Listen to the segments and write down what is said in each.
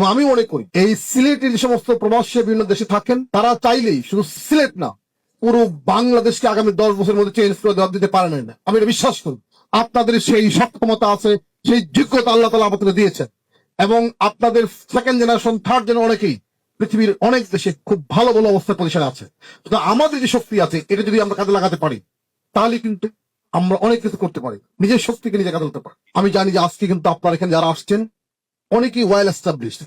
এবং আমি মনে করি এই সিলেটের যে সমস্ত প্রবাসী বিভিন্ন দেশে থাকেন, তারা চাইলেই শুধু সিলেট না, পুরো বাংলাদেশকে আগামী দশ বছরের মধ্যে চেঞ্জ করে দেওয়া দিতে পারেন না আমি এটা বিশ্বাস করি। আপনাদের সেই সক্ষমতা আছে, সেই যোগ্যতা আল্লাহ তালা আপনাদের দিয়েছেন। এবং আপনাদের সেকেন্ড জেনারেশন থার্ড জেনারেশন অনেকেই পৃথিবীর অনেক দেশে খুব ভালো ভালো অবস্থায় পজিশনে আছে। তো আমাদের যে শক্তি আছে, এটা যদি আমরা কাজে লাগাতে পারি, তাহলে কিন্তু আমরা অনেক কিছু করতে পারি। নিজের শক্তিকে নিজে কাজে লাগাতে পারি। আমি জানি যে আজকে কিন্তু আপনারা এখানে যারা আসছেন অনেকেই ওয়েল এস্টাবলিশড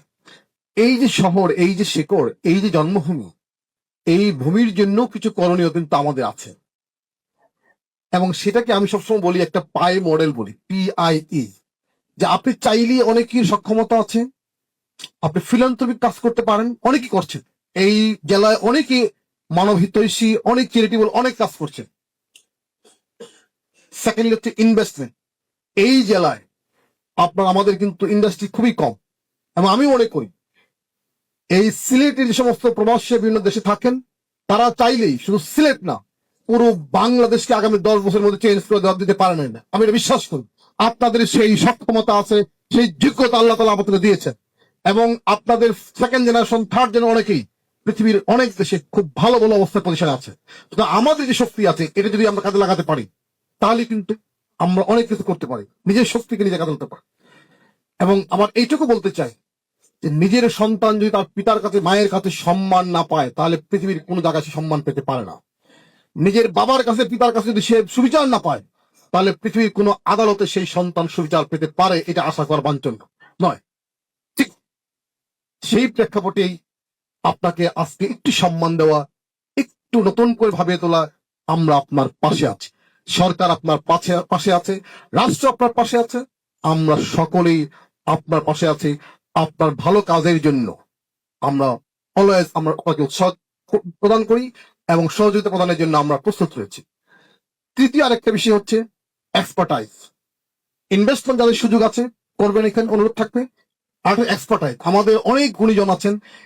এই যে শহর, এই যে শেকড়, এই যে জন্মভূমি, এই ভূমির জন্য কিছু করণীয় কিন্তু আমাদের আছে। এবং সেটাকে আমি সবসময় বলি একটা পাই মডেল বলি পিআইই যে আপনি চাইলে অনেকের সক্ষমতা আছে, আপনি ফিলান্থ্রপিক কাজ করতে পারেন, অনেকেই করছেন এই জেলায় অনেকে মানবহিতৈষী অনেক চ্যারিটেবল অনেক কাজ করছেন সেকেন্ডলি হচ্ছে ইনভেস্টমেন্ট এই জেলায় আপনার, আমাদের কিন্তু ইন্ডাস্ট্রি খুবই কম। এবং আমি মনে করি, এই সিলেটের যে সমস্ত প্রবাসী বিভিন্ন দেশে থাকেন, তারা চাইলেই শুধু সিলেট না, পুরো বাংলাদেশকে আগামী দশ বছরের মধ্যে চেঞ্জ করে দেওয়া দিতে পারেন না। আমি এটা বিশ্বাস করি। আপনাদের সেই সক্ষমতা আছে, সেই যোগ্যতা আল্লাহ তালা আপনাদের দিয়েছেন। এবং আপনাদের সেকেন্ড জেনারেশন থার্ড জেনারেশন অনেকেই পৃথিবীর অনেক দেশে খুব ভালো ভালো অবস্থায় পজিশনে আছে। আমাদের যে শক্তি আছে, এটা যদি আমরা কাজে লাগাতে পারি, তাহলে কিন্তু আমরা অনেক কিছু করতে পারি। নিজের শক্তিকে নিজে কাজে পারি। এবং আমার এইটুকু বলতে চাই যে, নিজের সন্তান যদি তার পিতার কাছে, মায়ের কাছে সম্মান না পায়, তাহলে পৃথিবীর কোনো জায়গায় সে সম্মান পেতে পারে না। নিজের বাবার কাছে, পিতার কাছে যদি সে সুবিচার না পায়, তাহলে পৃথিবীর কোনো আদালতে সেই সন্তান সুবিচার পেতে পারে, এটা আশা করা বাঞ্ছন নয়। ঠিক সেই প্রেক্ষাপটেই আপনাকে আজকে একটু সম্মান দেওয়া, একটু নতুন করে ভাবিয়ে তোলা আমরা আপনার পাশে আছি। সরকার আপনার পাশে পাশে আছে, রাষ্ট্র আপনার পাশে আছে, আমরা সকলেই আপনার পাশে আছি, আপনার ভালো কাজের জন্য আমরা অলওয়েজ আমরা আপনাকে উৎসাহ প্রদান করি এবং সহযোগিতা প্রদানের জন্য আমরা প্রস্তুত রয়েছি। তৃতীয় আরেকটা বিষয় হচ্ছে এক্সপার্টাইজ ইনভেস্টমেন্ট যাদের সুযোগ আছে, করবেন এখানে অনুরোধ থাকবে। আর এক্সপার্টাইজ আমাদের অনেক গুণীজন আছেন